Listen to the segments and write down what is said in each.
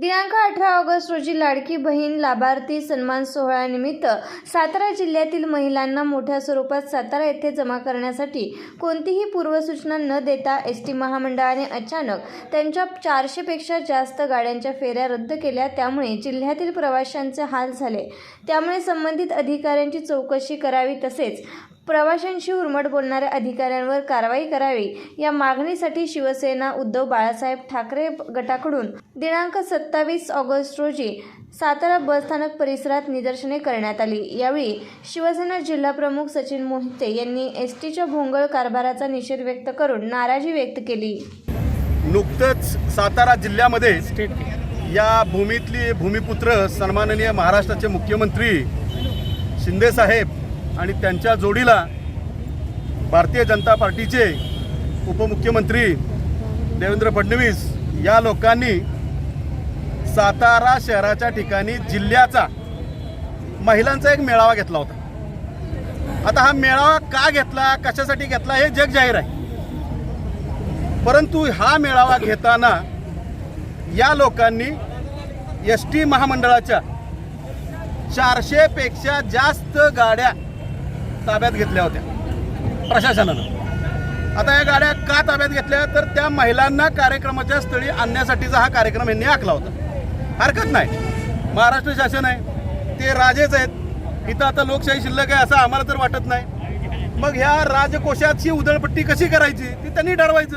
दिनांक अठरा ऑगस्ट रोजी लाडकी बहीण लाभार्थी सन्मान सोहळ्यानिमित्त सातारा जिल्ह्यातील महिलांना मोठ्या स्वरूपात सातारा येथे जमा करण्यासाठी कोणतीही पूर्वसूचना न देता एस टी महामंडळाने अचानक त्यांच्या चारशेपेक्षा जास्त गाड्यांच्या फेऱ्या रद्द केल्या. त्यामुळे जिल्ह्यातील प्रवाशांचे हाल झाले. त्यामुळे संबंधित अधिकाऱ्यांची चौकशी करावी तसेच प्रवाशांशी उर्मट बोलणाऱ्या अधिकाऱ्यांवर कारवाई करावी या मागणीसाठी शिवसेना उद्धव बाळासाहेब ठाकरे गटाकडून दिनांक सत्तावीस ऑगस्ट रोजी सातारा बसस्थानक परिसरात निदर्शने करण्यात आली. यावेळी शिवसेना जिल्हाप्रमुख सचिन मोहिते यांनी एस टीच्या भोंगळ कारभाराचा निषेध व्यक्त करून नाराजी व्यक्त केली. नुकतंच सातारा जिल्ह्यामध्ये या भूमीतली भूमिपुत्र सन्माननीय महाराष्ट्राचे मुख्यमंत्री शिंदेसाहेब आणि त्यांच्या जोडीला भारतीय जनता पार्टीचे उपमुख्यमंत्री देवेंद्र फडणवीस या लोकांनी सातारा शहराच्या ठिकाणी जिल्ह्याचा महिलांचा एक मेळावा घेतला होता. आता हा मेळावा का घेतला कशासाठी घेतला हे जग जाहीर आहे. परंतु हा मेळावा घेताना या लोकांनी एस टी महामंडळाच्या चारशेपेक्षा जास्त गाड्या ताब्यात घेतल्या होत्या. प्रशासनानं. आता या गाड्या का ताब्यात घेतल्या? तर त्या महिलांना कार्यक्रमाच्या स्थळी आणण्यासाठीचा हा कार्यक्रम यांनी आखला होता. हरकत नाही. महाराष्ट्र शासन आहे. ते राजेच आहेत. इथं आता लोकशाही शिल्लक आहे असं आम्हाला तर वाटत नाही. मग ह्या राजकोषाची उधळपट्टी कशी करायची? ती त्यांनी ठरवायचं.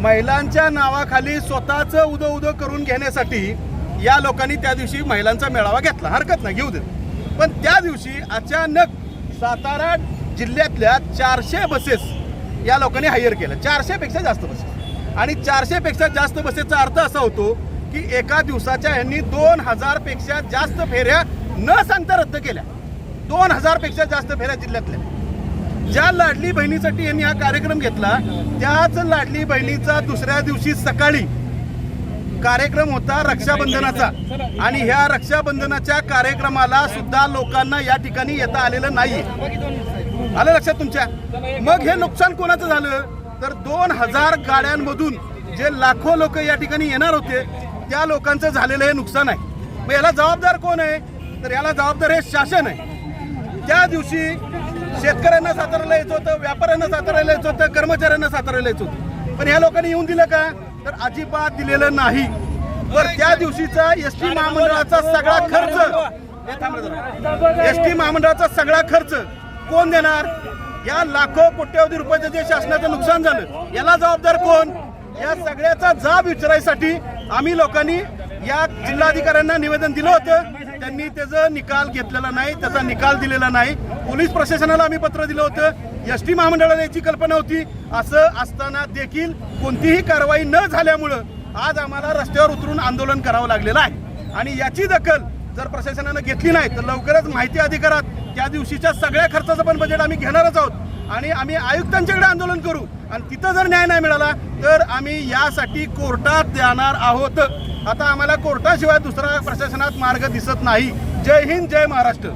महिलांच्या नावाखाली स्वतःचं उदो उदो करून घेण्यासाठी या लोकांनी त्या दिवशी महिलांचा मेळावा घेतला. हरकत नाही. घेऊ देत पण त्या दिवशी अचानक सातारा जिल्ह्यातल्या चारशे बसेस या लोकांनी हायर केल्या. चारशेपेक्षा जास्त बसेस. आणि चारशेपेक्षा जास्त बसेसचा अर्थ असा होतो की एका दिवसाच्या यांनी दोन हजारपेक्षा जास्त फेऱ्या न सांगता रद्द केल्या. दोन हजारपेक्षा जास्त फेऱ्या जिल्ह्यातल्या. ज्या लाडली बहिणीसाठी यांनी हा कार्यक्रम घेतला त्याच लाडली बहिणीचा दुसऱ्या दिवशी सकाळी कार्यक्रम होता रक्षाबंधनाचा. आणि ह्या रक्षाबंधनाच्या कार्यक्रमाला सुद्धा लोकांना या ठिकाणी येता आलेलं नाही आलं लक्षात तुमच्या? मग हे नुकसान कोणाचं झालं? तर दोन हजार गाड्यांमधून जे लाखो लोक या ठिकाणी येणार होते त्या लोकांचं झालेलं हे नुकसान आहे. मग याला जबाबदार कोण आहे? तर याला जबाबदार हे शासन आहे. त्या दिवशी शेतकऱ्यांना सातारायला यायचं होतं व्यापाऱ्यांना सातारायला यायचं होतं कर्मचाऱ्यांना सातारायला यायचं होतं. पण ह्या लोकांनी येऊन दिलं का? तर अजिबात दिलेलं नाही. तर त्या दिवशीचा एस टी महामंडळाचा सगळा खर्च एस टी महामंडळाचा सगळा खर्च कोण देणार? या लाखो कोट्यवधी रुपयाचं जे शासनाचं नुकसान झालं याला जबाबदार कोण? या सगळ्याचा जाब विचारायसाठी आम्ही लोकांनी या जिल्हाधिकाऱ्यांना निवेदन दिलं होतं. त्यांनी त्याचा निकाल घेतलेला नाही त्याचा निकाल दिलेला नाही. पोलीस प्रशासनाला आम्ही पत्र दिलं होतं. एस टी महामंडळाला याची कल्पना होती. असं असताना देखील कोणतीही कारवाई न झाल्यामुळं आज आम्हाला रस्त्यावर उतरून आंदोलन करावं लागलेलं आहे. आणि याची दखल जर प्रशासनानं घेतली नाही तर लवकरच माहिती अधिकारात त्या दिवशीच्या सगळ्या खर्चाचं पण बजेट आम्ही घेणारच आहोत. आणि आम्ही आयुक्तांच्याकडे आंदोलन करू. आणि तिथं जर न्याय नाही मिळाला तर आम्ही यासाठी कोर्टात जाणार आहोत. आता आम्हाला कोर्टाशिवाय दुसरा प्रशासनात मार्ग दिसत नाही. जय हिंद जय महाराष्ट्र.